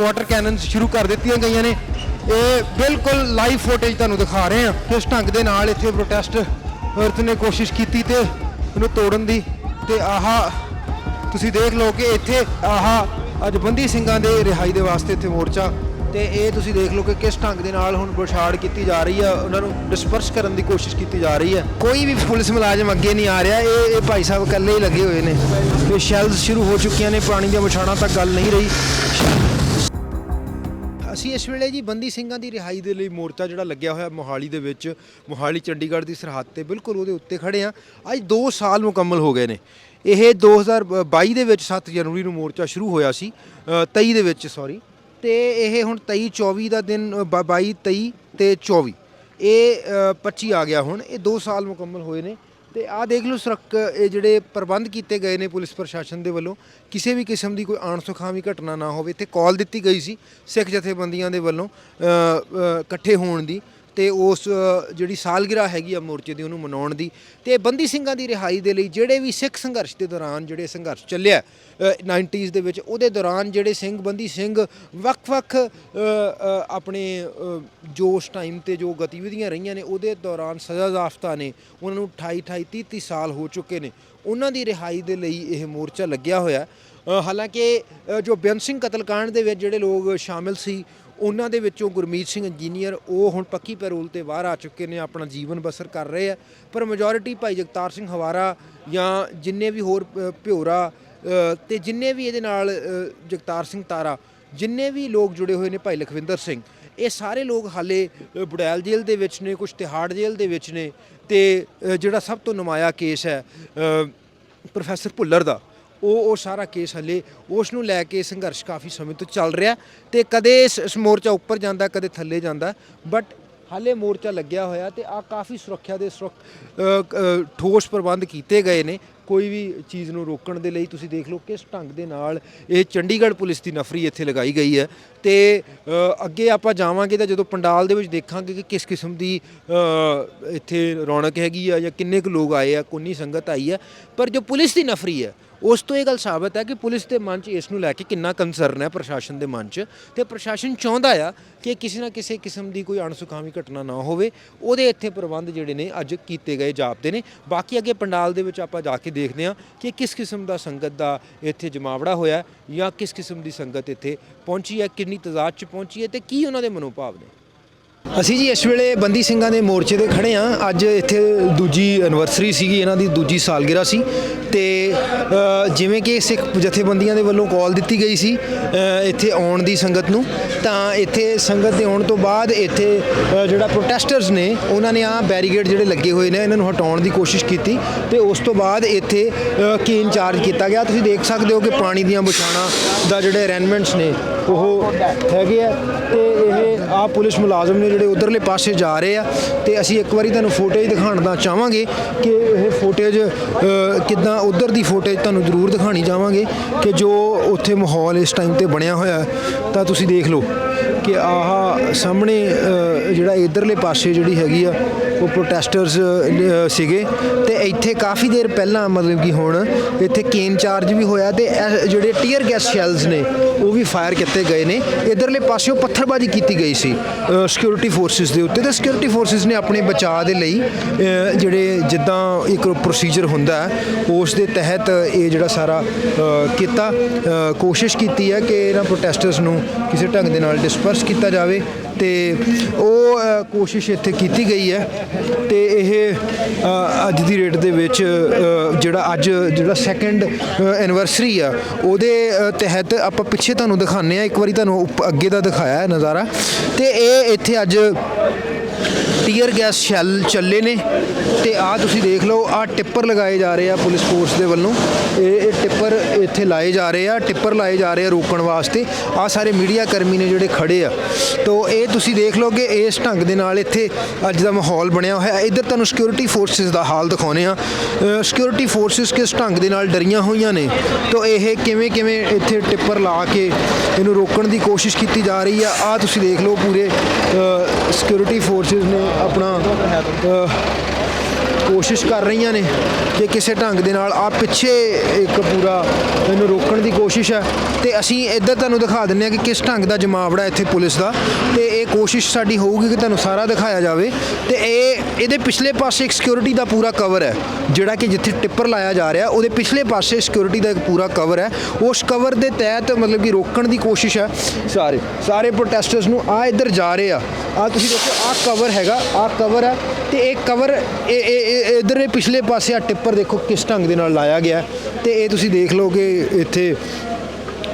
Water ਕੈਨਨਸ ਸ਼ੁਰੂ ਕਰ ਦਿੱਤੀਆਂ ਗਈਆਂ ਨੇ। ਇਹ ਬਿਲਕੁਲ ਲਾਈਵ ਫੁਟੇਜ ਤੁਹਾਨੂੰ ਦਿਖਾ ਰਹੇ ਹਾਂ। ਕਿਸ ਢੰਗ ਦੇ ਨਾਲ ਇੱਥੇ ਪ੍ਰੋਟੈਸਟ ਔਰਤ ਨੇ ਕੋਸ਼ਿਸ਼ ਕੀਤੀ ਤੇ ਉਹਨੂੰ ਤੋੜਨ ਦੀ। ਤੇ ਆਹਾ, ਤੁਸੀਂ ਦੇਖ ਲਓ ਕਿ ਇੱਥੇ ਆਹਾ ਅੱਜ ਬੰਦੀ ਸਿੰਘਾਂ ਦੇ ਰਿਹਾਈ ਦੇ ਵਾਸਤੇ ਇੱਥੇ ਮੋਰਚਾ। ਤੇ ਇਹ ਤੁਸੀਂ ਦੇਖ ਲਓ ਕਿ ਕਿਸ ਢੰਗ ਦੇ ਨਾਲ ਹੁਣ ਬੁਛਾੜ ਕੀਤੀ ਜਾ ਰਹੀ ਹੈ ਉਹਨਾਂ ਨੂੰ ਡਿਸਪਰਸ ਕਰਨ ਦੀ ਕੋਸ਼ਿਸ਼ ਕੀਤੀ ਜਾ ਰਹੀ ਹੈ ਕੋਈ ਵੀ ਪੁਲਿਸ ਮੁਲਾਜ਼ਮ ਅੱਗੇ ਨਹੀਂ ਆ ਰਿਹਾ। ਇਹ ਇਹ ਭਾਈ ਸਾਹਿਬ ਇਕੱਲੇ ਹੀ ਲੱਗੇ ਹੋਏ ਨੇ। ਤੇ ਸ਼ੈਲਸ ਸ਼ੁਰੂ ਹੋ ਚੁੱਕੀਆਂ ਨੇ। ਪਾਣੀ ਦੀਆਂ ਬੁਛਾੜਾਂ ਤੱਕ ਗੱਲ ਨਹੀਂ ਰਹੀ। ਅਸੀਂ ਇਸ ਵੇਲੇ ਜੀ ਬੰਦੀ ਸਿੰਘਾਂ ਦੀ ਰਿਹਾਈ ਦੇ ਲਈ ਮੋਰਚਾ ਜਿਹੜਾ ਲੱਗਿਆ ਹੋਇਆ ਮੋਹਾਲੀ ਦੇ ਵਿੱਚ ਮੋਹਾਲੀ ਚੰਡੀਗੜ੍ਹ ਦੀ ਸਰਹੱਦ ਤੇ ਬਿਲਕੁਲ ਉਹਦੇ ਉੱਤੇ ਖੜੇ ਆ ਅੱਜ 2 ਸਾਲ ਮੁਕੰਮਲ ਹੋ ਗਏ ਨੇ। ਇਹ 2022 ਦੇ ਵਿੱਚ 7 ਜਨਵਰੀ ਨੂੰ ਮੋਰਚਾ ਸ਼ੁਰੂ ਹੋਇਆ ਸੀ ਅ, 23 ਦੇ ਵਿੱਚ ਸੌਰੀ ਤੇ ਇਹ ਹੁਣ 23 24 ਦਾ ਦਿਨ ਬ- 22 23 ਤੇ 24 ਇਹ ਅ, 25 ਆ ਗਿਆ ਹੁਣ। ਇਹ 2 ਸਾਲ ਮੁਕੰਮਲ ਹੋਏ ਨੇ। ਤੇ ਆਹ ਦੇਖ ਲਓ ਸੁਰੱਖ, ਇਹ ਜਿਹੜੇ ਪ੍ਰਬੰਧ ਕੀਤੇ ਗਏ ਨੇ ਪੁਲਿਸ ਪ੍ਰਸ਼ਾਸਨ ਦੇ ਵੱਲੋਂ, ਕਿਸੇ ਵੀ ਕਿਸਮ ਦੀ ਕੋਈ ਅਣਸੁਖਾਵੀ ਘਟਨਾ ਨਾ ਹੋਵੇ। ਇੱਥੇ ਕਾਲ ਦਿੱਤੀ ਗਈ ਸੀ ਸਿੱਖ ਜਥੇਬੰਦੀਆਂ ਦੇ ਵੱਲੋਂ ਇਕੱਠੇ ਹੋਣ ਦੀ। ਤੇ ਉਸ ਜਿਹੜੀ ਸਾਲਗਿਰਾ ਹੈਗੀ ਆ ਮੋਰਚੇ ਦੀ ਉਹਨੂੰ ਮਨਾਉਣ ਦੀ ਤੇ ਬੰਦੀ ਸਿੰਘਾਂ ਦੀ ਰਿਹਾਈ ਦੇ ਲਈ ਜਿਹੜੇ ਵੀ ਸਿੱਖ ਸੰਘਰਸ਼ ਦੇ ਦੌਰਾਨ ਜਿਹੜੇ ਸੰਘਰਸ਼ ਚੱਲਿਆ ਅ, 90s ਦੇ ਵਿੱਚ ਉਹਦੇ ਦੌਰਾਨ ਜਿਹੜੇ ਸਿੰਘ ਬੰਦੀ ਸਿੰਘ ਵੱਖ-ਵੱਖ ਆਪਣੇ ਅ, ਜੋ ਉਸ ਟਾਈਮ ਤੇ ਜੋ ਗਤੀਵਿਧੀਆਂ ਰਹੀਆਂ ਨੇ ਉਹਦੇ ਦੌਰਾਨ ਸਜ਼ਾ ਜ਼ਾਫਤਾ ਨੇ ਉਹਨਾਂ ਨੂੰ 28 28 30 30 ਸਾਲ ਹੋ ਚੁੱਕੇ ਨੇ ਉਹਨਾਂ ਦੀ ਰਿਹਾਈ ਦੇ ਲਈ ਇਹ ਮੋਰਚਾ ਲੱਗਿਆ ਹੋਇਆ। ਹਾਲਾਂਕਿ ਜੋ ਬੇਅੰਤ ਸਿੰਘ ਕਤਲकांड ਦੇ ਵਿੱਚ ਜਿਹੜੇ ਲੋਕ ਸ਼ਾਮਿਲ ਸੀ ਉਹਨਾਂ ਦੇ ਵਿੱਚੋਂ ਗੁਰਮੀਤ ਸਿੰਘ ਇੰਜੀਨੀਅਰ ਉਹ ਹੁਣ ਪੱਕੀ ਪੈਰੋਲ ਤੇ ਬਾਹਰ ਆ ਚੁੱਕੇ ਨੇ ਆਪਣਾ ਜੀਵਨ ਬਸਰ ਕਰ ਰਹੇ ਆ। ਪਰ ਮੈਜੋਰਿਟੀ ਭਾਈ ਜਗਤਾਰ ਸਿੰਘ ਹਵਾਰਾ ਜਾਂ ਜਿੰਨੇ ਵੀ ਹੋਰ ਭਿਓਰਾ ਅ, ਤੇ ਜਿੰਨੇ ਵੀ ਇਹਦੇ ਨਾਲ ਜਗਤਾਰ ਸਿੰਘ ਤਾਰਾ ਜਿੰਨੇ ਵੀ ਲੋਕ ਜੁੜੇ ਹੋਏ ਨੇ ਭਾਈ ਲਖਵਿੰਦਰ ਸਿੰਘ ਇਹ ਸਾਰੇ ਲੋਕ ਹਾਲੇ ਅ, ਬੁੜੈਲ ਜੇਲ੍ਹ ਦੇ ਵਿੱਚ ਨੇ ਕੁਝ ਤਿਹਾੜ ਜੇਲ੍ਹ ਦੇ ਵਿੱਚ ਨੇ ਤੇ ਜਿਹੜਾ ਸਭ ਤੋਂ ਨਮਾਇਆ ਕੇਸ ਹੈ ਪ੍ਰੋਫੈਸਰ ਭੁੱਲਰ ਦਾ ਉਹ ਉਹ ਸਾਰਾ ਕੇਸ ਹਲੇ ਉਸ ਨੂੰ ਲੈ ਕੇ ਸੰਘਰਸ਼ ਕਾਫੀ ਸਮੇਂ ਤੋਂ ਚੱਲ ਰਿਹਾ ਤੇ ਕਦੇ ਇਸ ਮੋਰਚਾ ਉੱਪਰ ਜਾਂਦਾ, ਕਦੇ ਥੱਲੇ ਜਾਂਦਾ ਬਟ ਹਾਲੇ ਮੋਰਚਾ ਲੱਗਿਆ ਹੋਇਆ ਤੇ ਆ ਕਾਫੀ ਸੁਰੱਖਿਆ ਦੇ ਸੁਰੱਖ- ਠੋਸ ਪ੍ਰਬੰਧ ਕੀਤੇ ਗਏ ਨੇ। ਕੋਈ ਵੀ ਚੀਜ਼ ਨੂੰ ਰੋਕਣ ਦੇ ਲਈ ਤੁਸੀਂ ਦੇਖ ਲਓ ਕਿਸ ਢੰਗ ਦੇ ਨਾਲ ਇਹ ਚੰਡੀਗੜ੍ਹ ਪੁਲਿਸ ਦੀ ਨਫਰੀ ਇੱਥੇ ਲਗਾਈ ਗਈ ਹੈ। ਤੇ ਅੱਗੇ ਆਪਾਂ ਜਾਵਾਂਗੇ ਤਾਂ ਜਦੋਂ ਪੰਡਾਲ ਦੇ ਵਿੱਚ ਦੇਖਾਂਗੇ ਕਿ ਕਿਸ ਕਿਸਮ ਦੀ ਇੱਥੇ ਰੌਣਕ ਹੈਗੀ ਆ ਜਾਂ ਕਿੰਨੇ ਕੁ ਲੋਕ ਆਏ ਆ, ਕਿੰਨੀ ਸੰਗਤ ਆਈ ਹੈ ਪਰ ਜੋ ਪੁਲਿਸ ਦੀ ਨਫਰੀ ਹੈ ਉਸ ਤੋਂ ਇਹ ਗੱਲ ਸਾਬਤ ਹੈ ਕਿ ਪੁਲਿਸ ਦੇ ਮਨ 'ਚ ਇਸ ਨੂੰ ਲੈ ਕੇ ਕਿੰਨਾ ਕੰਸਰਨ ਹੈ ਪ੍ਰਸ਼ਾਸਨ ਦੇ ਮਨ 'ਚ ਤੇ ਪ੍ਰਸ਼ਾਸਨ ਚਾਹੁੰਦਾ ਆ ਕਿ ਕਿਸੇ ਨਾ ਕਿਸੇ ਕਿਸਮ ਦੀ ਕੋਈ ਅਣਸੁਖਾਵੀ ਘਟਨਾ ਨਾ ਹੋਵੇ। ਉਹਦੇ ਇੱਥੇ ਪ੍ਰਬੰਧ ਜਿਹੜੇ ਨੇ ਅੱਜ ਕੀਤੇ ਗਏ ਜਾਪਦੇ ਨੇ। ਬਾਕੀ ਅੱਗੇ ਪੰਡਾਲ ਦੇ ਵਿੱਚ ਆਪਾਂ ਜਾ ਕੇ ਦੇਖਦੇ ਹਾਂ ਕਿ ਕਿਸ ਕਿਸਮ ਦਾ ਸੰਗਤ ਦਾ ਇੱਥੇ ਜਮਾਵੜਾ ਹੋਇਆ ਜਾਂ ਕਿਸ ਕਿਸਮ ਦੀ ਸੰਗਤ ਇੱਥੇ ਪਹੁੰਚੀ ਹੈ, ਕਿੰਨੀ ਤਜ਼ਾਦ 'ਚ ਪਹੁੰਚੀ ਹੈ ਤੇ ਕੀ ਉਹਨਾਂ ਦੇ ਮਨੋਭਾਵ ਨੇ। ਅਸੀਂ ਜੀ ਇਸ ਵੇਲੇ ਬੰਦੀ ਸਿੰਘਾਂ ਦੇ ਮੋਰਚੇ ਤੇ ਖੜੇ ਆ ਅੱਜ ਇੱਥੇ ਦੂਜੀ ਐਨਵਰਸਰੀ ਸੀਗੀ, ਇਹਨਾਂ ਦੀ ਦੂਜੀ ਸਾਲਗਿਰਾ ਸੀ। ਤੇ ਜਿਵੇਂ ਕਿ ਸਿੱਖ ਜਥੇਬੰਦੀਆਂ ਦੇ ਵੱਲੋਂ ਕਾਲ ਦਿੱਤੀ ਗਈ ਸੀ ਇੱਥੇ ਆਉਣ ਦੀ ਸੰਗਤ ਨੂੰ, ਤਾਂ ਇੱਥੇ ਸੰਗਤ ਦੇ ਆਉਣ ਤੋਂ ਬਾਅਦ ਇੱਥੇ ਜਿਹੜਾ ਪ੍ਰੋਟੈਸਟਰਸ ਨੇ, ਉਹਨਾਂ ਨੇ ਆ ਬੈਰੀਗੇਡ ਜਿਹੜੇ ਲੱਗੇ ਹੋਏ ਨੇ, ਇਹਨਾਂ ਨੂੰ ਹਟਾਉਣ ਦੀ ਕੋਸ਼ਿਸ਼ ਕੀਤੀ। ਤੇ ਉਸ ਤੋਂ ਬਾਅਦ ਇੱਥੇ ਕੀ ਇੰਚਾਰਜ ਕੀਤਾ ਗਿਆ? ਤੁਸੀਂ ਦੇਖ ਸਕਦੇ ਹੋ ਕਿ ਪਾਣੀ ਦੀਆਂ ਬੁਛਾਣਾ ਦਾ ਜਿਹੜੇ ਅਰੇਂਜਮੈਂਟਸ ਨੇ, ਉਹ ਹੈਗੇ ਆ। ਤੇ ਇਹ ਆ ਪੁਲਿਸ ਮੁਲਾਜ਼ਮ ਨੇ ਜਿਹੜੇ ਉਧਰਲੇ ਪਾਸੇ ਜਾ ਰਹੇ ਆ ਤੇ ਅਸੀਂ ਇੱਕ ਵਾਰੀ ਤੁਹਾਨੂੰ ਫੁਟੇਜ ਦਿਖਾਉਣ ਦਾ ਚਾਹਾਂਗੇ ਕਿ ਇਹ ਫੁਟੇਜ ਕਿਦਾਂ ਉਧਰ ਦੀ ਫੁਟੇਜ ਤੁਹਾਨੂੰ ਜ਼ਰੂਰ ਦਿਖਾਣੀ ਚਾਹਾਂਗੇ ਕਿ ਜੋ ਉੱਥੇ ਮਾਹੌਲ ਇਸ ਟਾਈਮ ਤੇ ਬਣਿਆ ਹੋਇਆ ਤਾਂ ਤੁਸੀਂ ਦੇਖ ਲਓ। ਕਿ ਆਹ ਸਾਹਮਣੇ ਜਿਹੜਾ ਇਧਰਲੇ ਪਾਸੇ ਜਿਹੜੀ ਹੈਗੀ ਆ, ਉਹ ਪ੍ਰੋਟੈਸਟਰਸ ਸੀਗੇ। ਤੇ ਇੱਥੇ ਕਾਫੀ ਦੇਰ ਪਹਿਲਾਂ ਮਤਲਬ ਕਿ ਹੁਣ ਇੱਥੇ ਕੇਨ ਚਾਰਜ ਵੀ ਹੋਇਆ ਤੇ ਇਹ ਜਿਹੜੇ ਟੀਅਰ ਗੈਸ ਸ਼ੈਲਸ ਨੇ, ਉਹ ਵੀ ਫਾਇਰ ਕੀਤੇ ਗਏ ਨੇ। ਇਧਰਲੇ ਪਾਸਿਓਂ ਪੱਥਰਬਾਜ਼ੀ ਕੀਤੀ ਗਈ ਸੀ ਸਿਕਿਉਰਿਟੀ ਫੋਰਸਿਸ ਦੇ ਉੱਤੇ। ਤੇ ਸਿਕਿਉਰਿਟੀ ਫੋਰਸਿਸ ਨੇ ਆਪਣੇ ਬਚਾਅ ਦੇ ਲਈ ਜਿਹੜੇ ਜਿੱਦਾਂ ਇੱਕ ਪ੍ਰੋਸੀਜਰ ਹੁੰਦਾ ਉਸ ਦੇ ਤਹਿਤ ਇਹ ਜਿਹੜਾ ਸਾਰਾ ਕੀਤਾ ਕੋਸ਼ਿਸ਼ ਕੀਤੀ ਹੈ ਕਿ ਇਹਨਾਂ ਪ੍ਰੋਟੈਸਟਰਸ ਨੂੰ ਕਿਸੇ ਢੰਗ ਦੇ ਨਾਲ ਡਿਸਪਰਸ ਕੀਤਾ ਜਾਵੇ ਤੇ ਉਹ ਕੋਸ਼ਿਸ਼ ਇੱਥੇ ਕੀਤੀ ਗਈ ਹੈ ਤੇ ਇਹ ਅੱਜ ਦੀ ਰੇਟ ਦੇ ਵਿੱਚ ਜਿਹੜਾ ਅੱਜ ਜਿਹੜਾ ਸੈਕੰਡ ਐਨਵਰਸਰੀ ਆ, ਉਹਦੇ ਤਹਿਤ ਆਪਾਂ ਪਿੱਛੇ ਤੁਹਾਨੂੰ ਦਿਖਾਉਂਦੇ ਆ ਇੱਕ ਵਾਰੀ ਤੁਹਾਨੂੰ ਉੱਪ- ਅੱਗੇ ਦਾ ਦਿਖਾਇਆ ਹੈ ਨਜ਼ਾਰਾ ਤੇ ਇਹ ਇੱਥੇ ਅੱਜ ਟੀਅਰ ਗੈਸ ਸ਼ੈਲ ਚੱਲੇ ਨੇ ਤੇ ਆ ਤੁਸੀਂ ਦੇਖ ਲਓ ਆ ਟਿੱਪਰ ਲਗਾਏ ਜਾ ਰਹੇ ਆ ਪੁਲਿਸ ਫੋਰਸ ਦੇ ਵੱਲੋਂ। ਇਹ ਇਹ ਟਿੱਪਰ ਇੱਥੇ ਲਾਏ ਜਾ ਰਹੇ ਆ, ਟਿੱਪਰ ਲਾਏ ਜਾ ਰਹੇ ਆ ਰੋਕਣ ਵਾਸਤੇ। ਆ ਸਾਰੇ ਮੀਡੀਆ ਕਰਮੀ ਨੇ ਜਿਹੜੇ ਖੜੇ ਆ। ਤੋਂ ਇਹ ਤੁਸੀਂ ਦੇਖ ਲਓ ਕਿ ਇਸ ਢੰਗ ਦੇ ਨਾਲ ਇੱਥੇ ਅੱਜ ਦਾ ਮਾਹੌਲ ਬਣਿਆ ਹੋਇਆ ਇੱਧਰ ਤੁਹਾਨੂੰ ਸਿਕਿਉਰਿਟੀ ਫੋਰਸਿਸ ਦਾ ਹਾਲ ਦਿਖਾਉਨੇ ਆ ਸਿਕਿਉਰਿਟੀ ਫੋਰਸਿਸ ਕਿਸ ਢੰਗ ਦੇ ਨਾਲ ਡਰੀਆਂ ਹੋਈਆਂ ਨੇ? ਤੋਂ ਇਹ ਕਿਵੇਂ ਕਿਵੇਂ ਇੱਥੇ ਟਿੱਪਰ ਲਾ ਕੇ ਇਹਨੂੰ ਰੋਕਣ ਦੀ ਕੋਸ਼ਿਸ਼ ਕੀਤੀ ਜਾ ਰਹੀ ਆ? ਆ ਤੁਸੀਂ ਦੇਖ ਲਓ ਪੂਰੇ ਸਿਕਿਉਰਿਟੀ ਫੋਰਸਿਸ ਨੇ ਆਪਣਾ ਕੋਸ਼ਿਸ਼ ਕਰ ਰਹੀਆਂ ਨੇ ਕਿ ਕਿਸੇ ਢੰਗ ਦੇ ਨਾਲ ਆ ਪਿੱਛੇ ਇੱਕ ਪੂਰਾ ਇਹਨੂੰ ਰੋਕਣ ਦੀ ਕੋਸ਼ਿਸ਼ ਹੈ। ਤੇ ਅਸੀਂ ਇੱਧਰ ਤੁਹਾਨੂੰ ਦਿਖਾ ਦਿੰਨੇ ਆ ਕਿ ਕਿਸ ਢੰਗ ਦਾ ਜਮਾਵੜਾ ਇੱਥੇ ਪੁਲਿਸ ਦਾ। ਤੇ ਇਹ ਕੋਸ਼ਿਸ਼ ਸਾਡੀ ਹੋਊਗੀ ਕਿ ਤੁਹਾਨੂੰ ਸਾਰਾ ਦਿਖਾਇਆ ਜਾਵੇ। ਤੇ ਇਹ, ਇਹਦੇ ਪਿਛਲੇ ਪਾਸੇ ਇੱਕ ਸਿਕਿਉਰਿਟੀ ਦਾ ਪੂਰਾ ਕਵਰ ਹੈ, ਜਿਹੜਾ ਕਿ ਜਿੱਥੇ ਟਿੱਪਰ ਲਾਇਆ ਜਾ ਰਿਹਾ, ਉਹਦੇ ਪਿਛਲੇ ਪਾਸੇ ਸਿਕਿਉਰਿਟੀ ਦਾ ਇੱਕ ਪੂਰਾ ਕਵਰ ਹੈ। ਉਸ ਕਵਰ ਦੇ ਤਹਿਤ ਮਤਲਬ ਕਿ ਰੋਕਣ ਦੀ ਕੋਸ਼ਿਸ਼ ਹੈ। ਸਾਰੇ ਸਾਰੇ ਪ੍ਰੋਟੈਸਟਰਸ ਨੂੰ ਆ ਇੱਧਰ ਜਾ ਰਹੇ ਆ। ਆ ਤੁਸੀਂ ਦੇਖੋ ਆ ਕਵਰ ਹੈਗਾ ਆ ਕਵਰ ਹੈ। ਤੇ ਇਹ ਕਵਰ ਇਹ ਇਹ ਪਿਛਲੇ ਪਾਸੇ ਆ, ਟਿੱਪਰ ਦੇਖੋ ਕਿਸ ਢੰਗ ਦੇ ਨਾਲ ਲਾਇਆ ਗਿਆ ਹੈ। ਤੇ ਇਹ ਤੁਸੀਂ ਦੇਖ ਲਓ ਕਿ ਇੱਥੇ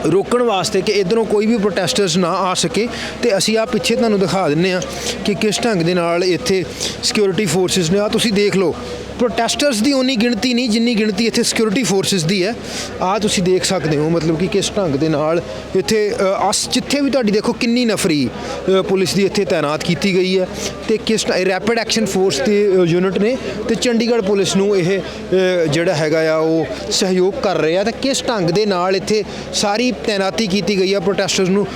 ਰੋਕਣ ਵਾਸਤੇ ਕਿ ਇਧਰੋਂ ਕੋਈ ਵੀ ਪ੍ਰੋਟੈਸਟਰਸ ਨਾ ਆ ਸਕੇ ਤੇ ਅਸੀਂ ਆ ਪਿੱਛੇ ਤੁਹਾਨੂੰ ਦਿਖਾ ਦਿੰਨੇ ਆ ਕਿ ਕਿਸ ਢੰਗ ਦੇ ਨਾਲ ਇੱਥੇ ਸਿਕਿਉਰਿਟੀ ਫੋਰਸਿਸ ਨੇ ਆ ਤੁਸੀਂ ਦੇਖ ਲਓ ਪ੍ਰੋਟੈਸਟਰਸ ਦੀ ਉਨੀ ਗਿਣਤੀ ਨਹੀਂ, ਜਿੰਨੀ ਗਿਣਤੀ ਇੱਥੇ ਸਿਕਿਉਰਿਟੀ ਫੋਰਸਿਸ ਦੀ ਹੈ ਆ ਤੁਸੀਂ ਦੇਖ ਸਕਦੇ ਹੋ ਮਤਲਬ ਕਿ ਕਿਸ ਢੰਗ ਦੇ ਨਾਲ ਇੱਥੇ ਅਸ ਜਿੱਥੇ ਵੀ ਤੁਹਾਡੀ ਦੇਖੋ ਕਿੰਨੀ ਨਫਰੀ ਪੁਲਿਸ ਦੀ ਇੱਥੇ ਤਾਇਨਾਤ ਕੀਤੀ ਗਈ ਹੈ ਤੇ ਕਿਸ ਰੈਪਿਡ ਐਕਸ਼ਨ ਫੋਰਸ ਦੇ ਯੂਨਿਟ ਨੇ ਤੇ ਚੰਡੀਗੜ੍ਹ ਪੁਲਿਸ ਨੂੰ ਇਹ ਜਿਹੜਾ ਹੈਗਾ ਆ ਉਹ ਸਹਿਯੋਗ ਕਰ ਰਹੇ ਆ ਤੇ ਕਿਸ ਢੰਗ ਦੇ ਨਾਲ ਇੱਥੇ ਸਾਰੀ ਤਾਇਨਾਤੀ ਕੀਤੀ ਗਈ ਆ ਪ੍ਰੋਟੈਸਟਰਸ ਨੂੰ।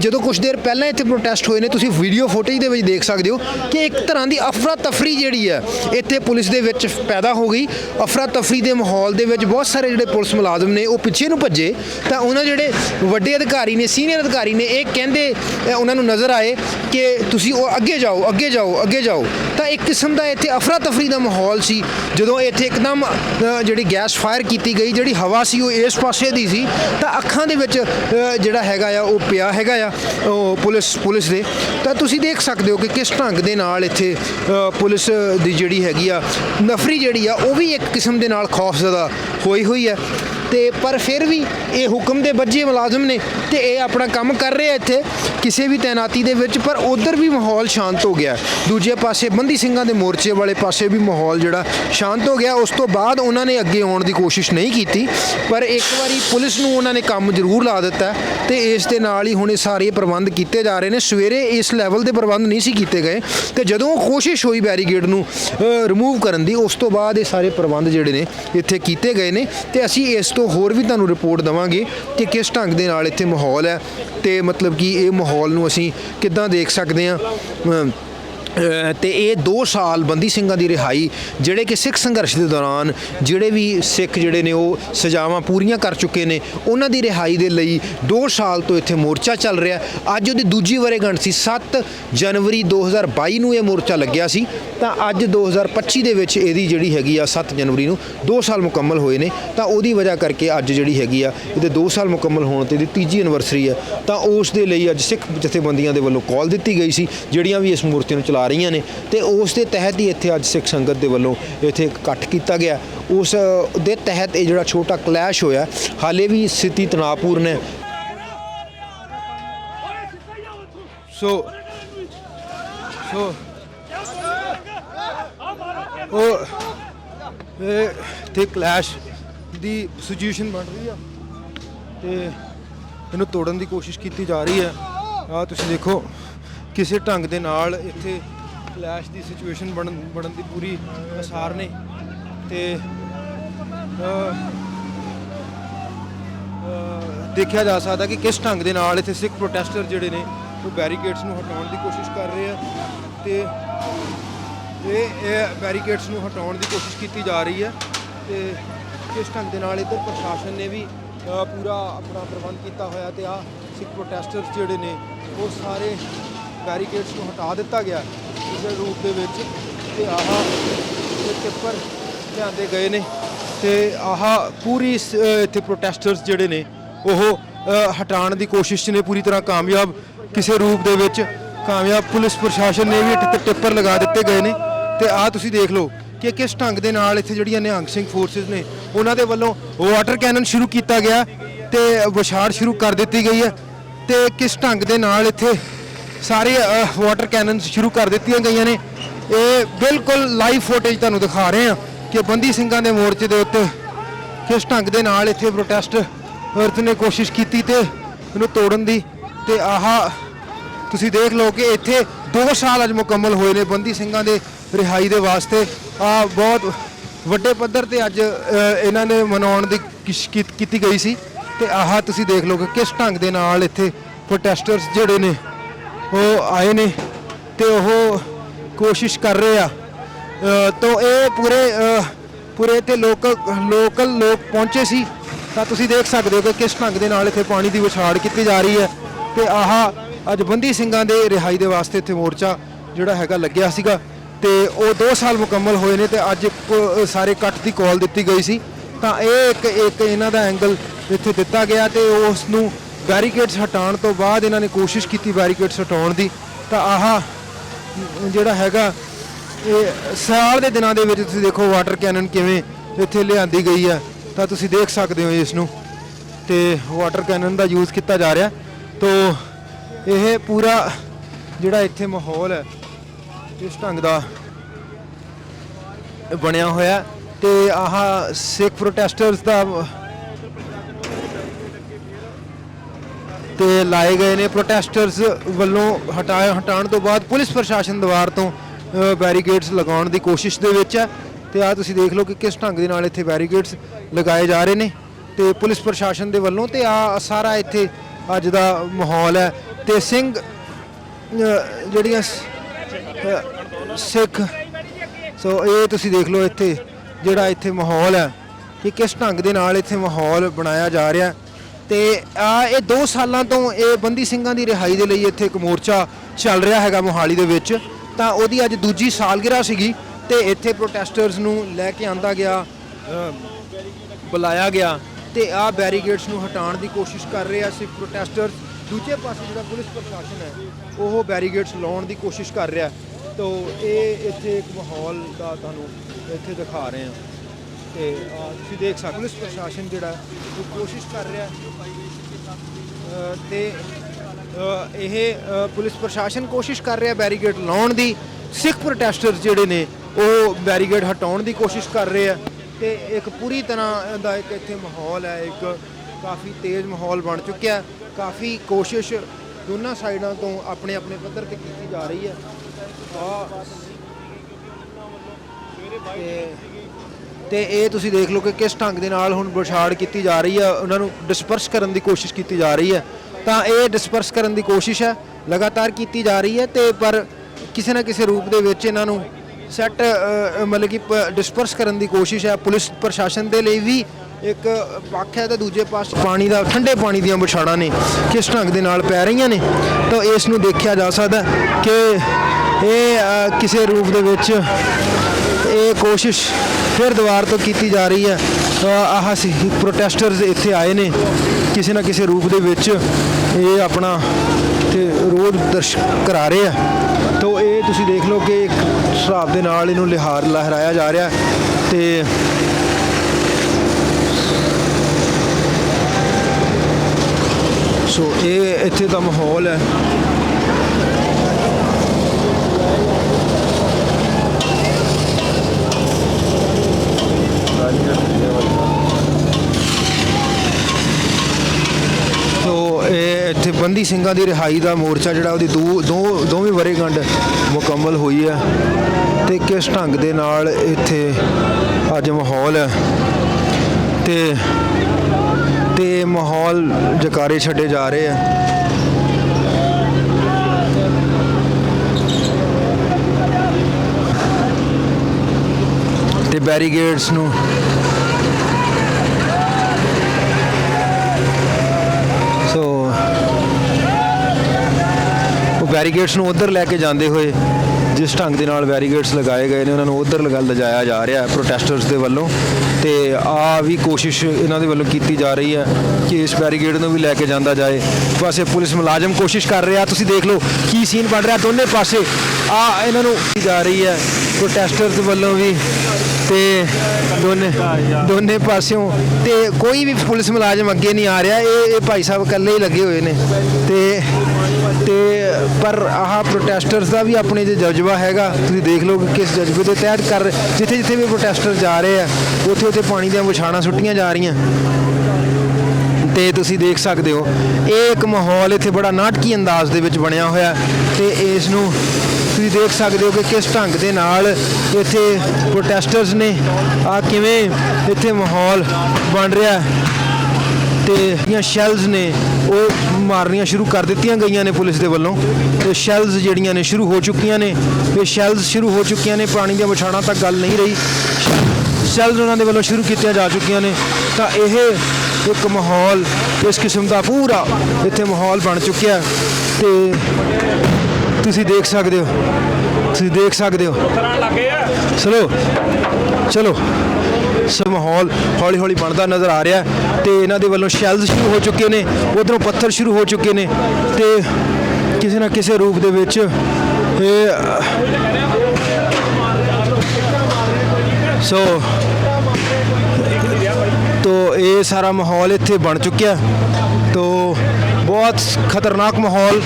ਜਦੋਂ ਕੁਝ ਦੇਰ ਪਹਿਲਾਂ ਇੱਥੇ ਪ੍ਰੋਟੈਸਟ ਹੋਏ ਨੇ, ਤੁਸੀਂ ਵੀਡੀਓ ਫੁਟੇਜ ਦੇ ਵਿੱਚ ਦੇਖ ਸਕਦੇ ਹੋ ਕਿ ਇੱਕ ਤਰ੍ਹਾਂ ਦੀ ਅਫਰਾ ਤਫਰੀ ਜਿਹੜੀ ਹੈ ਇੱਥੇ ਪੁਲਿਸ ਦੇ ਵਿੱਚ ਪੈਦਾ ਹੋ ਗਈ। ਅਫਰਾ ਤਫਰੀ ਦੇ ਮਾਹੌਲ ਦੇ ਵਿੱਚ ਬਹੁਤ ਸਾਰੇ ਜਿਹੜੇ ਪੁਲਿਸ ਮੁਲਾਜ਼ਮ ਨੇ, ਉਹ ਪਿੱਛੇ ਨੂੰ ਭੱਜੇ। ਤਾਂ ਉਹਨਾਂ ਜਿਹੜੇ ਵੱਡੇ ਅਧਿਕਾਰੀ ਨੇ ਸੀਨੀਅਰ ਅਧਿਕਾਰੀ ਨੇ, ਇਹ ਕਹਿੰਦੇ ਉਹਨਾਂ ਨੂੰ ਨਜ਼ਰ ਆਏ ਕਿ ਤੁਸੀਂ ਉਹ ਅੱਗੇ ਜਾਓ ਅੱਗੇ ਜਾਓ ਅੱਗੇ ਜਾਓ। ਤਾਂ ਇੱਕ ਕਿਸਮ ਦਾ ਇੱਥੇ ਅਫਰਾ ਤਫਰੀ ਦਾ ਮਾਹੌਲ ਸੀ, ਜਦੋਂ ਇੱਥੇ ਇੱਕਦਮ ਜਿਹੜੀ ਗੈਸ ਫਾਇਰ ਕੀਤੀ ਗਈ, ਜਿਹੜੀ ਹਵਾ ਸੀ, ਉਹ ਇਸ ਪਾਸੇ ਦੀ ਸੀ। ਤਾਂ ਅੱਖਾਂ ਦੇ ਵਿੱਚ ਜਿਹੜਾ ਹੈਗਾ ਆ, ਉਹ ਪਿਆ ਹੈਗਾ ਆ, ਉਹ ਪੁਲਿਸ ਪੁਲਿਸ ਦੇ। ਤਾਂ ਤੁਸੀਂ ਦੇਖ ਸਕਦੇ ਹੋ ਕਿ ਕਿਸ ਢੰਗ ਦੇ ਨਾਲ ਇੱਥੇ ਪੁਲਿਸ ਦੀ ਜਿਹੜੀ ਹੈਗੀ ਆ, ਨਫਰੀ ਜਿਹੜੀ ਆ, ਉਹ ਵੀ ਇੱਕ ਕਿਸਮ ਦੇ ਨਾਲ ਖੌਫਜ਼ਦਾ ਹੋਈ ਹੋਈ ਹੈ ਤੇ ਪਰ ਫਿਰ ਵੀ ਇਹ ਹੁਕਮ ਦੇ ਬੱਝੇ ਮੁਲਾਜ਼ਮ ਨੇ ਤੇ ਇਹ ਆਪਣਾ ਕੰਮ ਕਰ ਰਹੇ ਆ ਇੱਥੇ ਕਿਸੇ ਵੀ ਤੈਨਾਤੀ ਦੇ ਵਿੱਚ, ਪਰ ਉਧਰ ਵੀ ਮਾਹੌਲ ਸ਼ਾਂਤ ਹੋ ਗਿਆ। ਦੂਜੇ ਪਾਸੇ ਬੰਦੀ ਸਿੰਘਾਂ ਦੇ ਮੋਰਚੇ ਵਾਲੇ ਪਾਸੇ ਵੀ ਮਾਹੌਲ ਜਿਹੜਾ ਸ਼ਾਂਤ ਹੋ ਗਿਆ। ਉਸ ਤੋਂ ਬਾਅਦ ਉਹਨਾਂ ਨੇ ਅੱਗੇ ਆਉਣ ਦੀ ਕੋਸ਼ਿਸ਼ ਨਹੀਂ ਕੀਤੀ, ਪਰ ਇੱਕ ਵਾਰੀ ਪੁਲਿਸ ਨੂੰ ਉਹਨਾਂ ਨੇ ਕੰਮ ਜ਼ਰੂਰ ਲਾ ਦਿੱਤਾ ਤੇ ਇਸ ਦੇ ਨਾਲ ਹੀ ਹੁਣ ਇਹ ਸਾਰੇ ਪ੍ਰਬੰਧ ਕੀਤੇ ਜਾ ਰਹੇ ਨੇ। ਸਵੇਰੇ ਇਸ ਲੈਵਲ ਦੇ ਪ੍ਰਬੰਧ ਨਹੀਂ ਸੀ ਕੀਤੇ ਗਏ ਤੇ ਜਦੋਂ ਕੋਸ਼ਿਸ਼ ਹੋਈ ਬੈਰੀਗੇਡ ਨੂੰ ਰਿਮੂਵ ਕਰਨ ਦੀ, ਉਸ ਤੋਂ ਬਾਅਦ ਇਹ ਸਾਰੇ ਪ੍ਰਬੰਧ ਜਿਹੜੇ ਨੇ ਇੱਥੇ ਕੀਤੇ ਗਏ ਨੇ ਤੇ ਅਸੀਂ ਇਸ ਤੋਂ ਹੋਰ ਵੀ ਤੁਹਾਨੂੰ ਰਿਪੋਰਟ ਦਵਾਂਗੇ ਕਿ ਕਿਸ ਢੰਗ ਦੇ ਨਾਲ ਇੱਥੇ ਮਾਹੌਲ ਹੈ ਤੇ ਮਤਲਬ ਕਿ ਇਹ ਮਾਹੌਲ ਨੂੰ ਅਸੀਂ ਕਿੱਦਾਂ ਦੇਖ ਸਕਦੇ ਹਾਂ। ਤੇ ਇਹ 2 ਸਾਲ ਬੰਦੀ ਸਿੰਘਾਂ ਦੀ ਰਿਹਾਈ, ਜਿਹੜੇ ਕਿ ਸਿੱਖ ਸੰਘਰਸ਼ ਦੇ ਦੌਰਾਨ ਜਿਹੜੇ ਵੀ ਸਿੱਖ ਜਿਹੜੇ ਨੇ ਉਹ ਸਜ਼ਾਵਾਂ ਪੂਰੀਆਂ ਕਰ ਚੁੱਕੇ ਨੇ, ਉਹਨਾਂ ਦੀ ਰਿਹਾਈ ਦੇ ਲਈ 2 ਸਾਲ ਤੋਂ ਇੱਥੇ ਮੋਰਚਾ ਚੱਲ ਰਿਹਾ। ਅੱਜ ਉਹਦੀ ਦੂਜੀ ਵਰੇਗੰਢ ਸੀ 7 ਜਨਵਰੀ 2022 ਨੂੰ ਇਹ ਮੋਰਚਾ ਲੱਗਿਆ ਸੀ। ਤਾਂ ਅੱਜ 2025 ਦੇ ਵਿੱਚ ਇਹਦੀ ਜਿਹੜੀ ਹੈਗੀ ਆ 7 ਜਨਵਰੀ ਨੂੰ 2 ਸਾਲ ਮੁਕੰਮਲ ਹੋਏ ਨੇ। ਤਾਂ ਉਹਦੀ ਵਜ੍ਹਾ ਕਰਕੇ ਅੱਜ ਜਿਹੜੀ ਹੈਗੀ ਆ, ਇਹਦੇ 2 ਸਾਲ ਮੁਕੰਮਲ ਹੋਣ ਤੇ ਇਹਦੀ ਤੀਜੀ ਐਨਵਰਸਰੀ ਆ। ਤਾਂ ਉਸ ਦੇ ਲਈ ਅੱਜ ਸਿੱਖ ਜਥੇਬੰਦੀਆਂ ਦੇ ਵੱਲੋਂ ਕਾਲ ਦਿੱਤੀ ਗਈ ਸੀ, ਜਿਹੜੀਆਂ ਵੀ ਇਸ ਮੂਰਤੀ ਨੂੰ ਚਲਾ ਰਹੀਆਂ ਨੇ ਤੇ ਉਸ ਦੇ ਤਹਿਤ ਹੀ ਇੱਥੇ ਅੱਜ ਸਿੱਖ ਸੰਗਤ ਦੇ ਵੱਲੋਂ ਇੱਥੇ ਇਕੱਠ ਕੀਤਾ ਗਿਆ। ਉਸ ਦੇ ਤਹਿਤ ਇਹ ਜਿਹੜਾ ਛੋਟਾ ਕਲੈਸ਼ ਹੋਇਆ, ਹਾਲੇ ਵੀ ਸਥਿਤੀ ਤਣਾਅਪੂਰਨ ਹੈ। ਸੋ ਸੋ, ਉਹ, ਇਹ ਤੇ ਕਲੈਸ਼ ਦੀ ਸਿਚੁਏਸ਼ਨ ਬਣ ਰਹੀ ਆ ਤੇ ਇਹਨੂੰ ਤੋੜਨ ਦੀ ਕੋਸ਼ਿਸ਼ ਕੀਤੀ ਜਾ ਰਹੀ ਹੈ। ਆ ਤੁਸੀਂ ਦੇਖੋ, ਕਿਸੇ ਢੰਗ ਦੇ ਨਾਲ ਇੱਥੇ ਕਲੈਸ਼ ਦੀ ਸਿਚੁਏਸ਼ਨ ਬਣਨ ਬਣਨ ਦੀ ਪੂਰੀ ਅਸਾਰ ਨੇ ਤੇ ਦੇਖਿਆ ਜਾ ਸਕਦਾ ਕਿ ਕਿਸ ਢੰਗ ਦੇ ਨਾਲ ਇੱਥੇ ਸਿੱਖ ਪ੍ਰੋਟੈਸਟਰ ਜਿਹੜੇ ਨੇ ਉਹ ਬੈਰੀਕੇਡਸ ਨੂੰ ਹਟਾਉਣ ਦੀ ਕੋਸ਼ਿਸ਼ ਕਰ ਰਹੇ ਆ ਤੇ ਇਹ ਇਹ ਬੈਰੀਕੇਡਸ ਨੂੰ ਹਟਾਉਣ ਦੀ ਕੋਸ਼ਿਸ਼ ਕੀਤੀ ਜਾ ਰਹੀ ਹੈ ਤੇ ਕਿਸ ਢੰਗ ਦੇ ਨਾਲ ਇੱਧਰ ਪ੍ਰਸ਼ਾਸਨ ਨੇ ਵੀ ਪੂਰਾ ਆਪਣਾ ਪ੍ਰਬੰਧ ਕੀਤਾ ਹੋਇਆ ਤੇ ਆ ਸਿੱਖ ਪ੍ਰੋਟੈਸਟਰਸ ਜਿਹੜੇ ਨੇ ਉਹ ਸਾਰੇ ਬੈਰੀਕੇਡਸ ਨੂੰ ਹਟਾ ਦਿੱਤਾ ਗਿਆ। ਕਿਸੇ ਰੂਪ ਦੇ ਵਿੱਚ ਤੇ ਆਹ ਟਿੱਪਰ ਲਿਆਂਦੇ ਗਏ ਨੇ ਤੇ ਆਹ ਪੂਰੀ ਸ- ਇੱਥੇ ਪ੍ਰੋਟੈਸਟਰਸ ਜਿਹੜੇ ਨੇ, ਉਹ ਹਟਾਉਣ ਦੀ ਕੋਸ਼ਿਸ਼ 'ਚ ਨੇ, ਪੂਰੀ ਤਰ੍ਹਾਂ ਕਾਮਯਾਬ ਕਿਸੇ ਰੂਪ ਦੇ ਵਿੱਚ। ਕਾਮਯਾਬ ਪੁਲਿਸ ਪ੍ਰਸ਼ਾਸਨ ਨੇ ਵੀ ਇੱਥੇ ਟਿੱਪਰ ਲਗਾ ਦਿੱਤੇ ਗਏ ਨੇ। ਤੇ ਆਹ ਤੁਸੀਂ ਦੇਖ ਲਓ ਕਿ ਕਿਸ ਢੰਗ ਦੇ ਨਾਲ ਇੱਥੇ ਜਿਹੜੀਆਂ ਨਿਹੰਗ ਸਿੰਘ ਫੋਰਸਿਸ ਨੇ, ਉਹਨਾਂ ਦੇ ਵੱਲੋਂ ਵਾਟਰ ਕੈਨਨ ਸ਼ੁਰੂ ਕੀਤਾ ਗਿਆ ਤੇ ਵਿਛਾੜ ਸ਼ੁਰੂ ਕਰ ਦਿੱਤੀ ਗਈ ਹੈ। ਤੇ ਕਿਸ ਢੰਗ ਦੇ ਨਾਲ ਇੱਥੇ ਸਾਰੇ ਵਾਟਰ ਕੈਨਨ ਸ਼ੁਰੂ ਕਰ ਦਿੱਤੀਆਂ ਗਈਆਂ ਨੇ। ਇਹ ਬਿਲਕੁਲ ਲਾਈਵ ਫੁਟੇਜ ਤੁਹਾਨੂੰ ਦਿਖਾ ਰਹੇ ਹਾਂ ਕਿ ਬੰਦੀ ਸਿੰਘਾਂ ਦੇ ਮੋਰਚੇ ਦੇ ਉੱਤੇ ਕਿਸ ਢੰਗ ਦੇ ਨਾਲ ਇੱਥੇ ਪ੍ਰੋਟੈਸਟ ਔਰਤ ਨੇ ਕੋਸ਼ਿਸ਼ ਕੀਤੀ ਤੇ ਇਹਨੂੰ ਤੋੜਨ ਦੀ। ਤੇ ਆਹ, ਤੁਸੀਂ ਦੇਖ ਲਓ ਕਿ ਇੱਥੇ 2 ਸਾਲ ਅੱਜ ਮੁਕੰਮਲ ਹੋਏ ਨੇ ਬੰਦੀ ਸਿੰਘਾਂ ਦੇ ਰਿਹਾਈ ਦੇ ਵਾਸਤੇ। ਆ ਬਹੁਤ ਵੱਡੇ ਪੱਧਰ ਤੇ ਅੱਜ ਇਹਨਾਂ ਨੇ ਮਨਾਉਣ ਦੀ ਕਿਸ਼- ਕੀਤੀ ਗਈ ਸੀ। ਤੇ ਆਹ, ਤੁਸੀਂ ਦੇਖ ਲਓ ਕਿ ਕਿਸ ਢੰਗ ਦੇ ਨਾਲ ਇੱਥੇ ਪ੍ਰੋਟੈਸਟਰਸ ਜਿਹੜੇ ਨੇ ਉਹ ਆਏ ਨੇ ਤੇ ਉਹ ਕੋਸ਼ਿਸ਼ ਕਰ ਰਹੇ ਆ। ਅ, ਤੋਂ ਇਹ ਪੂਰੇ ਪੂਰੇ ਇੱਥੇ ਲੋਕਲ ਲੋਕਲ ਲੋਕ ਪਹੁੰਚੇ ਸੀ। ਤਾਂ ਤੁਸੀਂ ਦੇਖ ਸਕਦੇ ਹੋ ਕਿ ਕਿਸ ਢੰਗ ਦੇ ਨਾਲ ਇੱਥੇ ਪਾਣੀ ਦੀ ਵਿਛਾੜ ਕੀਤੀ ਜਾ ਰਹੀ ਹੈ। ਤੇ ਆਹ ਅੱਜ ਬੰਦੀ ਸਿੰਘਾਂ ਦੇ ਰਿਹਾਈ ਦੇ ਵਾਸਤੇ ਇੱਥੇ ਮੋਰਚਾ ਜਿਹੜਾ ਹੈਗਾ ਲੱਗਿਆ ਸੀਗਾ। ਤੇ ਉਹ 2 ਸਾਲ ਮੁਕੰਮਲ ਹੋਏ ਨੇ ਤੇ ਅੱਜ ਕ- ਸਾਰੇ ਇਕੱਠ ਦੀ ਕਾਲ ਦਿੱਤੀ ਗਈ ਸੀ। ਤਾਂ ਇਹ ਇੱਕ ਇੱਕ ਇਹਨਾਂ ਦਾ ਐਂਗਲ ਇੱਥੇ ਦਿੱਤਾ ਗਿਆ ਤੇ ਉਸ ਨੂੰ ਬੈਰੀਕੇਡਸ ਹਟਾਉਣ ਤੋਂ ਬਾਅਦ ਇਹਨਾਂ ਨੇ ਕੋਸ਼ਿਸ਼ ਕੀਤੀ ਬੈਰੀਕੇਡਸ ਹਟਾਉਣ ਦੀ। ਤਾਂ ਆਹ ਜਿਹੜਾ ਹੈਗਾ, ਇਹ ਸਿਆਲ ਦੇ ਦਿਨਾਂ ਦੇ ਵਿੱਚ ਤੁਸੀਂ ਦੇਖੋ ਵਾਟਰ ਕੈਨਨ ਕਿਵੇਂ ਇੱਥੇ ਲਿਆਂਦੀ ਗਈ ਹੈ। ਤਾਂ ਤੁਸੀਂ ਦੇਖ ਸਕਦੇ ਹੋ ਇਸ ਨੂੰ। ਤੇ ਵਾਟਰ ਕੈਨਨ ਦਾ ਯੂਜ਼ ਕੀਤਾ ਜਾ ਰਿਹਾ। ਤੋ ਇਹ ਪੂਰਾ ਜਿਹੜਾ ਇੱਥੇ ਮਾਹੌਲ ਹੈ, ਇਸ ਢੰਗ ਦਾ ਬਣਿਆ ਹੋਇਆ। ਤੇ ਆਹ ਸਿੱਖ ਪ੍ਰੋਟੈਸਟਰਸ ਦਾ ਤੇ ਲਾਏ ਗਏ ਨੇ ਪ੍ਰੋਟੈਸਟਰਸ ਵੱਲੋਂ ਹਟਾਏ ਹਟਾਉਣ ਤੋਂ ਬਾਅਦ ਪੁਲਿਸ ਪ੍ਰਸ਼ਾਸਨ ਦੁਆਰ ਤੋਂ ਬੈਰੀਕੇਡਸ ਲਗਾਉਣ ਦੀ ਕੋਸ਼ਿਸ਼ ਦੇ ਵਿੱਚ ਹੈ। ਤੇ ਆ ਤੁਸੀਂ ਦੇਖ ਲਓ ਕਿ ਕਿਸ ਢੰਗ ਦੇ ਨਾਲ ਇੱਥੇ ਬੈਰੀਕੇਡਸ ਲਗਾਏ ਜਾ ਰਹੇ ਨੇ। ਤੇ ਪੁਲਿਸ ਪ੍ਰਸ਼ਾਸਨ ਦੇ ਵੱਲੋਂ ਤੇ ਆ ਸਾਰਾ ਇੱਥੇ ਅੱਜ ਦਾ ਮਾਹੌਲ ਹੈ। ਤੇ ਸਿੰਘ ਜਿਹੜੀਆਂ ਸਿੱਖ, ਸੋ ਇਹ ਤੁਸੀਂ ਦੇਖ ਲਓ ਇੱਥੇ ਜਿਹੜਾ ਇੱਥੇ ਮਾਹੌਲ ਹੈ ਕਿ ਕਿਸ ਢੰਗ ਦੇ ਨਾਲ ਇੱਥੇ ਮਾਹੌਲ ਬਣਾਇਆ ਜਾ ਰਿਹਾ ਤੇ, ਆ, ਇਹ 2 ਸਾਲਾਂ ਤੋਂ ਇਹ ਬੰਦੀ ਸਿੰਘਾਂ ਦੀ ਰਿਹਾਈ ਦੇ ਲਈ ਇੱਥੇ ਇੱਕ ਮੋਰਚਾ ਚੱਲ ਰਿਹਾ ਹੈਗਾ ਮੋਹਾਲੀ ਦੇ ਵਿੱਚ। ਤਾਂ ਉਹਦੀ ਅੱਜ ਦੂਜੀ ਸਾਲਗਿਰਾ ਸੀਗੀ ਤੇ ਇੱਥੇ ਪ੍ਰੋਟੈਸਟਰਸ ਨੂੰ ਲੈ ਕੇ ਆਂਦਾ ਗਿਆ ਬੁਲਾਇਆ ਗਿਆ ਤੇ ਆ ਬੈਰੀਗੇਡਸ ਨੂੰ ਹਟਾਉਣ ਦੀ ਕੋਸ਼ਿਸ਼ ਕਰ ਰਹੇ ਆ ਸਿੱਖ ਪ੍ਰੋਟੈਸਟਰਸ ਦੂਜੇ ਪਾਸੇ ਜਿਹੜਾ ਪੁਲਿਸ ਪ੍ਰਸ਼ਾਸਨ ਹੈ, ਉਹ ਬੈਰੀਗੇਡਸ ਲਾਉਣ ਦੀ ਕੋਸ਼ਿਸ਼ ਕਰ ਰਿਹਾ। ਤੋ ਇਹ ਇੱਥੇ ਇੱਕ ਮਾਹੌਲ ਦਾ ਤੁਹਾਨੂੰ ਇੱਥੇ ਦਿਖਾ ਰਹੇ ਹਾਂ। ਤੇ ਤੁਸੀਂ ਦੇਖ ਸਕਦੇ ਪੁਲਿਸ ਪ੍ਰਸ਼ਾਸਨ ਜਿਹੜਾ ਉਹ ਕੋਸ਼ਿਸ਼ ਕਰ ਰਿਹਾ ਅ, ਤੇ ਇਹ ਪੁਲਿਸ ਪ੍ਰਸ਼ਾਸਨ ਕੋਸ਼ਿਸ਼ ਕਰ ਰਿਹਾ ਬੈਰੀਗੇਡ ਲਾਉਣ ਦੀ। ਸਿੱਖ ਪ੍ਰੋਟੈਸਟਰ ਜਿਹੜੇ ਨੇ ਉਹ ਬੈਰੀਗੇਡ ਹਟਾਉਣ ਦੀ ਕੋਸ਼ਿਸ਼ ਕਰ ਰਹੇ ਆ। ਤੇ ਇੱਕ ਪੂਰੀ ਤਰ੍ਹਾਂ ਦਾ ਇੱਕ ਇੱਥੇ ਮਾਹੌਲ ਹੈ ਇੱਕ ਕਾਫੀ ਤੇਜ਼ ਮਾਹੌਲ ਬਣ ਚੁੱਕਿਆ ਕਾਫੀ ਕੋਸ਼ਿਸ਼ ਦੋਨਾਂ ਸਾਈਡਾਂ ਤੋਂ ਆਪਣੇ ਆਪਣੇ ਪੱਧਰ ਤੇ ਕੀਤੀ ਜਾ ਰਹੀ ਹੈ। ਆ ਤੇ ਇਹ ਤੁਸੀਂ ਦੇਖ ਲਓ ਕਿ ਕਿਸ ਢੰਗ ਦੇ ਨਾਲ ਹੁਣ ਵਿਛਾੜ ਕੀਤੀ ਜਾ ਰਹੀ ਹੈ ਉਹਨਾਂ ਨੂੰ ਡਿਸਪਰਸ ਕਰਨ ਦੀ ਕੋਸ਼ਿਸ਼ ਕੀਤੀ ਜਾ ਰਹੀ ਹੈ ਤਾਂ ਇਹ ਡਿਸਪਰਸ ਕਰਨ ਦੀ ਕੋਸ਼ਿਸ਼ ਹੈ ਲਗਾਤਾਰ ਕੀਤੀ ਜਾ ਰਹੀ ਹੈ ਤੇ ਪਰ ਕਿਸੇ ਨਾ ਕਿਸੇ ਰੂਪ ਦੇ ਵਿੱਚ ਇਹਨਾਂ ਨੂੰ ਸੈੱਟ ਮਤਲਬ ਕਿ ਡਿਸਪਰਸ ਕਰਨ ਦੀ ਕੋਸ਼ਿਸ਼ ਹੈ ਪੁਲਿਸ ਪ੍ਰਸ਼ਾਸਨ ਦੇ ਲਈ ਵੀ ਇੱਕ ਪੱਖ ਹੈ ਤੇ ਦੂਜੇ ਪਾਸ ਪਾਣੀ ਦਾ, ਠੰਡੇ ਪਾਣੀ ਦੀਆਂ ਵਿਛਾੜਾਂ ਨੇ ਕਿਸ ਢੰਗ ਦੇ ਨਾਲ ਪੈ ਰਹੀਆਂ ਨੇ। ਤਾਂ ਇਸ ਨੂੰ ਦੇਖਿਆ ਜਾ ਸਕਦਾ ਕਿ ਇਹ ਕਿਸੇ ਰੂਪ ਦੇ ਵਿੱਚ ਇਹ ਕੋਸ਼ਿਸ਼ ਫਿਰ ਦੀਵਾਰ ਤੋਂ ਕੀਤੀ ਜਾ ਰਹੀ ਹੈ। ਆਹ ਸੀ ਪ੍ਰੋਟੈਸਟਰਸ ਇੱਥੇ ਆਏ ਨੇ। ਕਿਸੇ ਨਾ ਕਿਸੇ ਰੂਪ ਦੇ ਵਿੱਚ ਇਹ ਆਪਣਾ ਤੇ ਰੋਡ ਦਰਸ਼ ਕਰਾ ਰਹੇ ਆ। ਤੋ ਇਹ ਤੁਸੀਂ ਦੇਖ ਲਓ ਕਿ ਇੱਕ ਹਿਸਾਬ ਦੇ ਨਾਲ ਇਹਨੂੰ ਲਿਹਾਰ ਲਹਿਰਾਇਆ ਜਾ ਰਿਹਾ। ਤੇ ਸੋ ਇਹ ਇੱਥੇ ਦਾ ਮਾਹੌਲ ਹੈ ਸੋ ਇਹ ਇੱਥੇ ਬੰਦੀ ਸਿੰਘਾਂ ਦੀ ਰਿਹਾਈ ਦਾ ਮੋਰਚਾ ਜਿਹੜਾ ਉਹਦੀ ਦੋ ਦੋ ਦੋਵੇਂ ਵਰੇਗੰਢ ਮੁਕੰਮਲ ਹੋਈ ਹੈ ਤੇ ਕਿਸ ਢੰਗ ਦੇ ਨਾਲ ਇੱਥੇ ਅੱਜ ਮਾਹੌਲ ਹੈ ਤੇ ਤੇ ਮਾਹੌਲ ਜਕਾਰੇ ਛੱਡੇ ਜਾ ਰਹੇ ਆ। ਤੇ ਬੈਰੀਗੇਡਸ ਨੂੰ ਉਹ ਨੂੰ ਉਧਰ ਲੈ ਕੇ ਜਾਂਦੇ ਹੋਏ ਜਿਸ ਢੰਗ ਦੇ ਨਾਲ ਬੈਰੀਗੇਡਸ ਲਗਾਏ ਗਏ ਨੇ, ਉਹਨਾਂ ਨੂੰ ਉਧਰ ਲਗਾ ਲਿਜਾਇਆ ਜਾ ਰਿਹਾ ਹੈ ਪ੍ਰੋਟੈਸਟਰਸ ਦੇ ਵੱਲੋਂ। ਤੇ ਆ ਵੀ ਕੋਸ਼ਿਸ਼ ਇਹਨਾਂ ਦੇ ਵੱਲੋਂ ਕੀਤੀ ਜਾ ਰਹੀ ਹੈ ਕਿ ਇਸ ਬੈਰੀਗੇਡ ਨੂੰ ਵੀ ਲੈ ਕੇ ਜਾਂਦਾ ਜਾਏ। ਇੱਕ ਪਾਸੇ ਪੁਲਿਸ ਮੁਲਾਜ਼ਮ ਕੋਸ਼ਿਸ਼ ਕਰ ਰਿਹਾ, ਤੁਸੀਂ ਦੇਖ ਲਓ ਕੀ ਸੀਨ ਬਣ ਰਿਹਾ ਦੋਨੇ ਪਾਸੇ। ਆ ਇਹਨਾਂ ਨੂੰ ਕੀਤੀ ਜਾ ਰਹੀ ਹੈ ਪ੍ਰੋਟੈਸਟਰਸ ਵੱਲੋਂ ਵੀ ਤੇ ਦੋਨੇ ਦੋਨੇ ਪਾਸਿਓਂ। ਤੇ ਕੋਈ ਵੀ ਪੁਲਿਸ ਮੁਲਾਜ਼ਮ ਅੱਗੇ ਨਹੀਂ ਆ ਰਿਹਾ, ਇਹ ਇਹ ਭਾਈ ਸਾਹਿਬ ਇਕੱਲੇ ਹੀ ਲੱਗੇ ਹੋਏ ਨੇ। ਤੇ ਤੇ ਪਰ ਆਹ ਪ੍ਰੋਟੈਸਟਰਸ ਦਾ ਵੀ ਆਪਣੇ ਜੇ ਜਜ਼ਬਾ ਹੈਗਾ, ਤੁਸੀਂ ਦੇਖ ਲਓ ਕਿ ਕਿਸ ਜਜ਼ਬੇ ਦੇ ਤਹਿਤ ਕਰ ਜਿੱਥੇ ਜਿੱਥੇ ਵੀ ਪ੍ਰੋਟੈਸਟਰ ਜਾ ਰਹੇ ਆ ਉੱਥੇ ਉੱਥੇ ਪਾਣੀ ਦੀਆਂ ਵਿਛਾੜਾਂ ਸੁੱਟੀਆਂ ਜਾ ਰਹੀਆਂ। ਤੇ ਤੁਸੀਂ ਦੇਖ ਸਕਦੇ ਹੋ, ਇਹ ਇੱਕ ਮਾਹੌਲ ਇੱਥੇ ਬੜਾ ਨਾਟਕੀ ਅੰਦਾਜ਼ ਦੇ ਵਿੱਚ ਬਣਿਆ ਹੋਇਆ ਤੇ ਇਸ ਨੂੰ ਤੁਸੀਂ ਦੇਖ ਸਕਦੇ ਹੋ ਕਿ ਕਿਸ ਢੰਗ ਦੇ ਨਾਲ ਇੱਥੇ ਪ੍ਰੋਟੈਸਟਰਸ ਨੇ ਆ ਕਿਵੇਂ ਇੱਥੇ ਮਾਹੌਲ ਬਣ ਰਿਹਾ ਤੇ ਜਿਹੜੀਆਂ ਸ਼ੈਲਸ ਨੇ ਉਹ ਮਾਰਨੀਆਂ ਸ਼ੁਰੂ ਕਰ ਦਿੱਤੀਆਂ ਗਈਆਂ ਨੇ ਪੁਲਿਸ ਦੇ ਵੱਲੋਂ। ਤੇ ਸ਼ੈਲਸ ਜਿਹੜੀਆਂ ਨੇ ਸ਼ੁਰੂ ਹੋ ਚੁੱਕੀਆਂ ਨੇ। ਇਹ ਸ਼ੈਲਸ ਸ਼ੁਰੂ ਹੋ ਚੁੱਕੀਆਂ ਨੇ ਪਾਣੀ ਦੀਆਂ ਵਿਛਾੜਾਂ ਤੱਕ ਗੱਲ ਨਹੀਂ ਰਹੀ। ਸ਼ੈਲਸ ਉਹਨਾਂ ਦੇ ਵੱਲੋਂ ਸ਼ੁਰੂ ਕੀਤੀਆਂ ਜਾ ਚੁੱਕੀਆਂ ਨੇ। ਤਾਂ ਇਹ ਇੱਕ ਮਾਹੌਲ ਇਸ ਕਿਸਮ ਦਾ ਪੂਰਾ ਇੱਥੇ ਮਾਹੌਲ ਬਣ ਚੁੱਕਿਆ। ਤੇ ਤੁਸੀਂ ਦੇਖ ਸਕਦੇ ਹੋ। ਤੁਸੀਂ ਦੇਖ ਸਕਦੇ ਹੋ। ਚਲੋ ਚਲੋ। ਮਾਹੌਲ ਹੌਲੀ ਹੌਲੀ ਬਣਦਾ ਨਜ਼ਰ ਆ ਰਿਹਾ ਹੈ ਤੇ ਇਹਨਾਂ ਦੇ ਵੱਲੋਂ ਸ਼ੈਲਸ ਸ਼ੁਰੂ ਹੋ ਚੁੱਕੇ ਨੇ, ਉਧਰੋਂ ਪੱਥਰ ਸ਼ੁਰੂ ਹੋ ਚੁੱਕੇ ਨੇ ਤੇ ਕਿਸੇ ਨਾ ਕਿਸੇ ਰੂਪ ਦੇ ਵਿੱਚ ਇਹ, ਸੋ ਤੋ ਇਹ ਸਾਰਾ ਮਾਹੌਲ ਇੱਥੇ ਬਣ ਚੁੱਕਿਆ। ਤੋ ਬਹੁਤ ਖਤਰਨਾਕ ਮਾਹੌਲ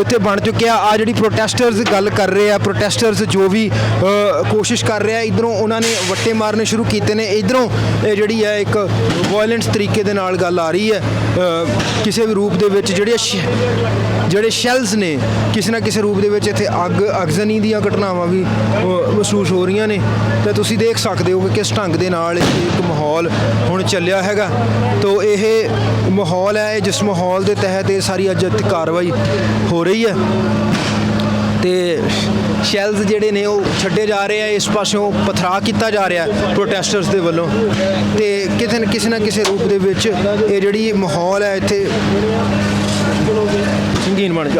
ਇੱਥੇ ਬਣ ਚੁੱਕਿਆ ਆ। ਜਿਹੜੀ ਪ੍ਰੋਟੈਸਟਰਸ ਗੱਲ ਕਰ ਰਹੇ ਆ ਪ੍ਰੋਟੈਸਟਰਸ ਜੋ ਵੀ ਕੋਸ਼ਿਸ਼ ਕਰ ਰਿਹਾ ਆ ਇਧਰੋਂ ਉਹਨਾਂ ਨੇ ਵੱਟੇ ਮਾਰਨੇ ਸ਼ੁਰੂ ਕੀਤੇ ਨੇ। ਇਧਰੋਂ ਇਹ ਜਿਹੜੀ ਹੈ ਇੱਕ ਵਾਇਲੈਂਸ ਤਰੀਕੇ ਦੇ ਨਾਲ ਗੱਲ ਆ ਰਹੀ ਹੈ। ਕਿਸੇ ਵੀ ਰੂਪ ਦੇ ਵਿੱਚ ਜਿਹੜੇ ਸ਼- ਜਿਹੜੇ ਸ਼ੈਲਸ ਨੇ ਕਿਸੇ ਨਾ ਕਿਸੇ ਰੂਪ ਦੇ ਵਿੱਚ ਇੱਥੇ ਅੱਗ ਅਗਜ਼ਨੀ ਦੀਆਂ ਘਟਨਾਵਾਂ ਵੀ ਅ, ਮਹਿਸੂਸ ਹੋ ਰਹੀਆਂ ਨੇ। ਤੇ ਤੁਸੀਂ ਦੇਖ ਸਕਦੇ ਹੋ ਕਿ ਕਿਸ ਢੰਗ ਦੇ ਨਾਲ ਇੱਕ ਮਾਹੌਲ ਹੁਣ ਚੱਲਿਆ ਹੈਗਾ। ਤੋ ਇਹ ਮਾਹੌਲ ਹੈ ਜਿਸ ਮਾਹੌਲ ਦੇ ਤਹਿਤ ਇਹ ਸਾਰੀ ਅੱਜ ਕਾਰਵਾਈ ਹੋ ਰਹੀ ਹੈ ਤੇ ਸ਼ੈਲਸ ਜਿਹੜੇ ਨੇ ਉਹ ਛੱਡੇ ਜਾ ਰਹੇ ਆ, ਇਸ ਪਾਸਿਓਂ ਪਥਰਾ ਕੀਤਾ ਜਾ ਰਿਹਾ ਪ੍ਰੋਟੈਸਟਰਸ ਦੇ ਵੱਲੋਂ। ਤੇ ਕਿਤੇ ਨਾ ਕਿਸੇ ਨਾ ਕਿਸੇ ਰੂਪ ਦੇ ਵਿੱਚ ਇਹ ਜਿਹੜੀ ਮਾਹੌਲ ਹੈ ਇੱਥੇ। ਸੰਗੀਨ ਬਣ ਜਾ